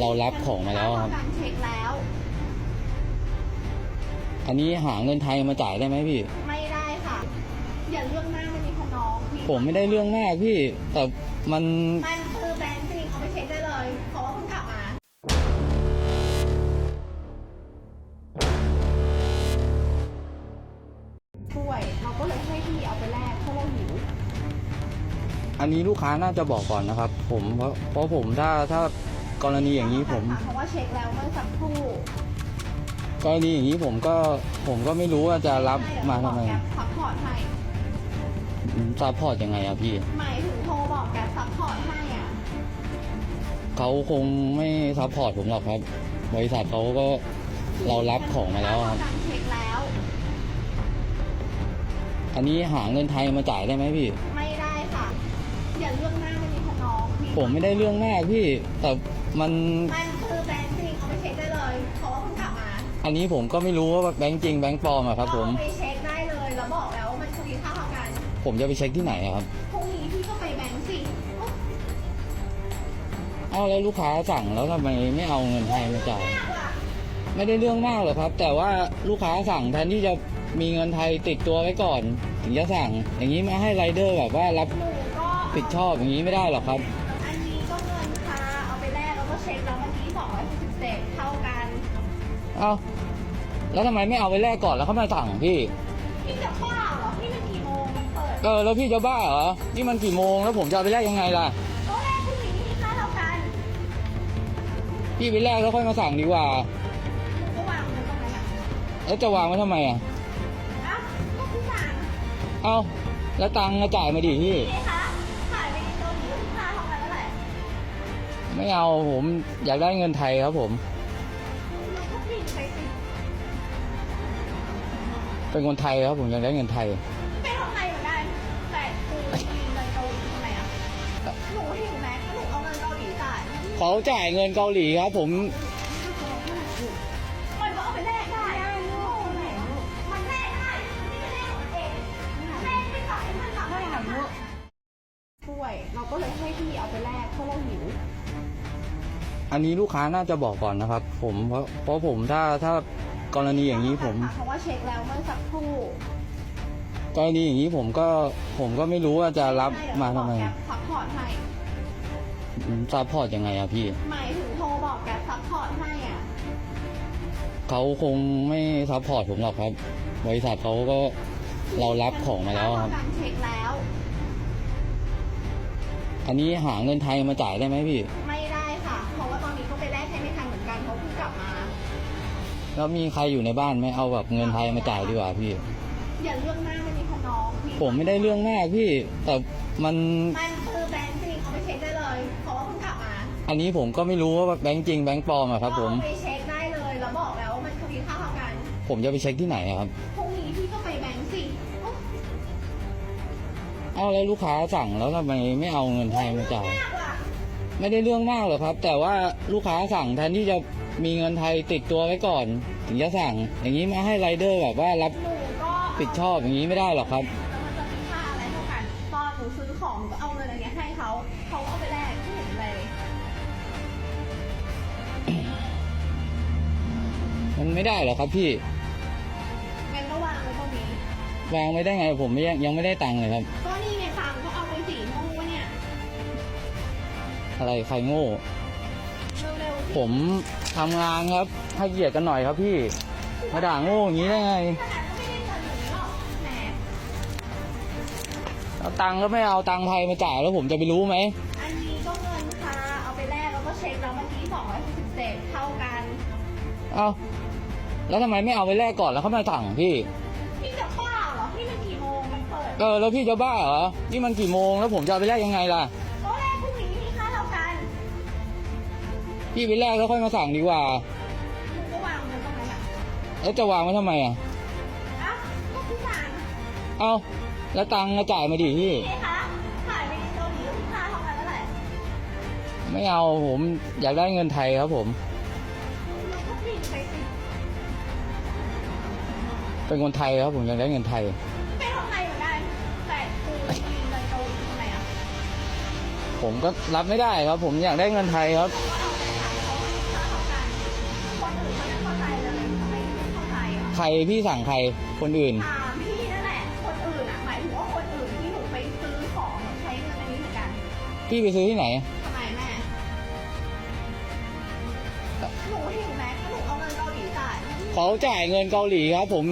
เรารับของมาแล้วครับ การเช็คแล้ว อันนี้หาเงินไทยมาจ่ายได้ไหมพี่ ไม่ได้ค่ะ อย่าเรื่องมากมันมีขนองพี่ผมไม่ได้เรื่องมากพี่ แต่มันมันคือแบงค์จริงเอาไปเช็คได้เลยเพราะว่าเพิ่งกลับมาช่วยเราก็เลยให้พี่เอาไปแลกเพราะเราหิว อันนี้ลูกค้าน่าจะบอกก่อนนะครับ ผมเพราะเพราะผมถ้าถ้า กรณีอย่างนี้ผม เพราะว่าเช็คแล้วเมื่อสักครู่กรณีอย่างนี้ผมก็ผมก็ไม่รู้ว่าจะรับมาทำไมแกร็บซัพพอร์ตให้ซัพพอร์ตยังไงอะพี่ หมายถึงโทรบอกแกร็บซัพพอร์ตให้อะเขาคงไม่ซัพพอร์ตผมหรอกครับ บริษัทเขาก็เรารับของมาแล้วครับการเช็คแล้ว อันนี้หาเงินไทยมาจ่ายได้ไหมพี่ ไม่ได้ค่ะ อย่าเรื่องมากมันมีขนองพี่ผมไม่ได้เรื่องมากพี่แต่ มัน มันคือแบงค์จริงเอาไปเช็คได้เลยเพราะว่าเพิ่งกลับมาอันนี้ผมก็ไม่รู้ว่าแบงค์จริงแบงค์ปลอมอะครับผม เอาไปเช็คได้เลยแล้วบอกแล้วว่ามันคดีค่าเท่ากันผมจะไปเช็คที่ไหนอะครับพรุ่งนี้พี่ก็ไปแบงค์สิเอ้าแล้วลูกค้าสั่งแล้วทำไมไม่เอาเงินไทยมาจ่าย มากอะไม่ได้เรื่องมากหรอกครับ แต่ว่าลูกค้าสั่งแทนที่จะมีเงินไทยติดตัวไว้ก่อน ถึงจะสั่ง อย่างนี้มาให้ไรเดอร์แบบว่ารับหนูก็ผิดชอบอย่างนี้ไม่ได้หรอกครับ เช็คแล้วเมื่อกี้สองร้อยสิบเศษเท่ากัน เอ้าแล้วทำไมไม่เอาไปแลกก่อนแล้วเขามาสั่งพี่ พี่จะบ้าเหรอ พี่มันกี่โมงมันเปิด เออแล้วพี่จะบ้าเหรอ นี่มันกี่โมงแล้วผมจะเอาไปแลกยังไงล่ะ ก็แลกพรุ่งนี้ที่ค่าเท่ากันพี่ไปแลกแล้วค่อยมาสั่งดีกว่า หนูก็วางเงินตรงนั้นอะแล้วจะวางไว้ทำไมอะ เอ้าก็พี่สั่งเอ้าแล้วตังค์ก็จ่ายมาดิพี่นี่คะ ไม่เอาผมอยากได้เงินไทยครับผมเราก็ผิดไปสิเป็นคนไทยครับผมอยากได้เงินไทย เป็นคนไทยเหมือนกันแต่คือมีเงินเกาหลีทำไมอะหนูหิวไหมถ้าหนูเอาเงินเกาหลีจ่ายเขาจ่ายเงินเกาหลีครับผม ก็เลยให้พี่เอาไปแลกเพราะเราหิวอันนี้ลูกค้าน่าจะบอกก่อนนะครับ ผมเพราะเพราะผมถ้าถ้ากรณีอย่างนี้ผม เพราะว่าเช็คแล้วเมื่อสักครู่กรณีอย่างนี้ผมก็ผมก็ไม่รู้ว่าจะรับมาทำไมแกร็บซัพพอร์ตให้ซัพพอร์ตยังไงอะพี่ หมายถึงโทรบอกแกร็บซัพพอร์ตให้อะเขาคงไม่ซัพพอร์ตผมหรอกครับ บริษัทเขาก็เรารับของมาแล้วครับการเช็คแล้ว อันนี้หาเงินไทยมาจ่ายได้ไหมพี่ ไม่ได้ค่ะ เพราะว่าตอนนี้ก็ไปแลกให้ไม่ทันเหมือนกันเพราะเพิ่งกลับมา แล้วมีใครอยู่ในบ้านไหมเอาแบบเงินไทยมาจ่ายดีกว่าพี่ อย่าเรื่องมากมันมีขนองพี่ผมไม่ได้เรื่องมากพี่ แต่มันมันคือแบงค์จริงเอาไปเช็คได้เลยเพราะว่าเพิ่งกลับมาอันนี้ผมก็ไม่รู้ว่าแบงค์จริงแบงค์ปลอมอะครับ ผม เอาไปเช็คได้เลยแล้วบอกแล้วว่ามันคดีค่าเท่ากัน ผมจะไปเช็คที่ไหนอะครับพรุ่ เอ้าแล้วลูกค้าสั่งแล้วทำไมไม่เอาเงินไทยมาจ่ายมากอะไม่ได้เรื่องมากหรอกครับ แต่ว่าลูกค้าสั่งแทนที่จะมีเงินไทยติดตัวไว้ก่อน ถึงจะสั่ง อย่างนี้มาให้ไรเดอร์แบบว่ารับหนูก็ผิดชอบอย่างนี้ไม่ได้หรอกครับแล้วมันจะมีค่าอะไรเท่ากันตอนหนูซื้อของหนูก็เอาเงินอันเนี้ยให้เขาเขาเอาไปแลกที่เห็นเลยมันไม่ได้หรอกครับพี่ วางไม่ได้ไงผมไม่ยังยังไม่ได้ตังค์เลยครับ ก็นี่ไงตังค์ก็เอาไปสีม่วงวะเนี่ย อะไรใครโง่ เร็วๆผมทำงานครับ ให้เกียรติกันหน่อยครับพี่ มาด่าโง่อย่างนี้ได้ไงขนาดก็ไม่ได้เงินหนูหรอกแหมเอาตังค์ก็ไม่เอาตังค์ไทยมาจ่ายแล้วผมจะไปรู้ไหม อันนี้ก็เงินค่ะ เอาไปแลกแล้วก็เช็คแล้วเมื่อกี้สองร้อยสิบเศษเท่ากัน เอ้าแล้วทำไมไม่เอาไปแลกก่อนแล้วเขามาสั่งพี่ เปิดเออแล้วพี่จะบ้าเหรอ นี่มันกี่โมงแล้วผมจะเอาไปแลกยังไงล่ะ ก็แลกพรุ่งนี้ที่ค่าเท่ากันพี่ไปแลกแล้วค่อยมาสั่งดีกว่าหนูก็วางเงินตรงนั้นอะแล้วจะวางไว้ทำไมอะเอ้าก็พี่สั่งเอ้าแล้วตังค์ก็จ่ายมาดิพี่นี่คะขายไปในเกาหลีก็ที่ค่าเท่ากันนั่นแหละไม่เอาผมอยากได้เงินไทยครับผมเราก็ผิดไปสิ เป็นคนไทยครับผมอยากได้เงินไทย ผมก็รับไม่ได้ครับ ผมอยากได้เงินไทยครับไม่ใยครพี่สั่งใครคนอื่นพี่นั่นแหละ คนอื่นอะหมายถึงว่าคนอื่นที่หนูไปซื้อของใช้เงินอันรกันพี่ไปซื้อที่ไหน ทำไมแม่หนูหิวแม็หนูเอาเงินเกาหลีจ่าย เขาจ่ายเงินเกาหลีครับ ผม